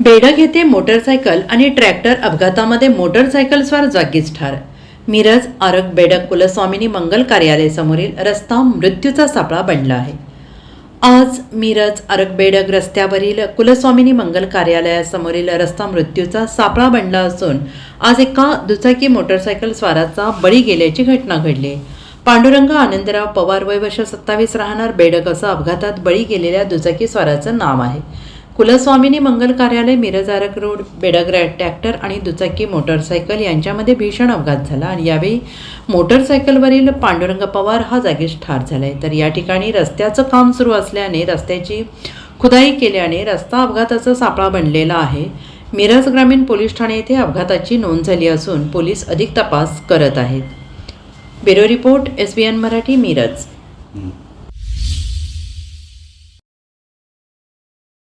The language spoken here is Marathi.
बेडग येथे मोटरसायकल आणि ट्रॅक्टर अपघातामध्ये मोटरसायकलस्वार जागीच ठार. मिरज आरग बेडग कुलस्वामिनी मंगल कार्यालयासमोरील रस्ता मृत्यूचा सापळा बनला आहे. आज मिरज आरग बेडग रस्त्यावरील कुलस्वामिनी मंगल कार्यालयासमोरील रस्ता मृत्यूचा सापळा बनला असून आज एका दुचाकी मोटरसायकल स्वाराचा बळी गेल्याची घटना घडली. आहे. पांडुरंग आनंदराव पवार वय वर्ष सत्तावीस राहणार बेडक असं अपघातात बळी गेलेल्या दुचाकी स्वाराचं नाव आहे. कुलस्वामिनी मंगल कार्यालय मिरज रोड बेडग्रॅड ट्रॅक्टर आणि दुचाकी मोटरसायकल यांच्यामध्ये भीषण अपघात झाला आणि यावेळी मोटरसायकलवरील पांडुरंग पवार हा जागीच ठार झालाय. तर या ठिकाणी रस्त्याचं काम सुरू असल्याने रस्त्याची खुदाई केल्याने रस्ता अपघाताचा सापळा बनलेला आहे. मिरज ग्रामीण पोलीस ठाणे येथे अपघाताची नोंद झाली असून पोलीस अधिक तपास करत आहेत. Bureau report S B N Marathi Miraj.